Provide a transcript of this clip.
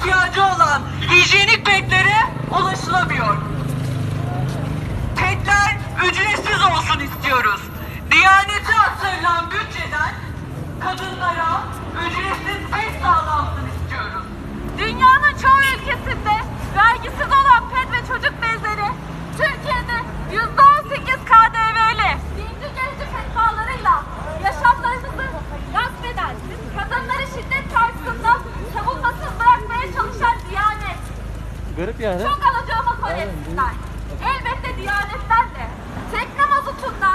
ihtiyacı olan hijyenik petlere ulaşılamıyor. Petler ücretsiz olsun istiyoruz. garip yani. Çok alacağıma Aynen. Elbette diyanetten de. Tekne mazotundan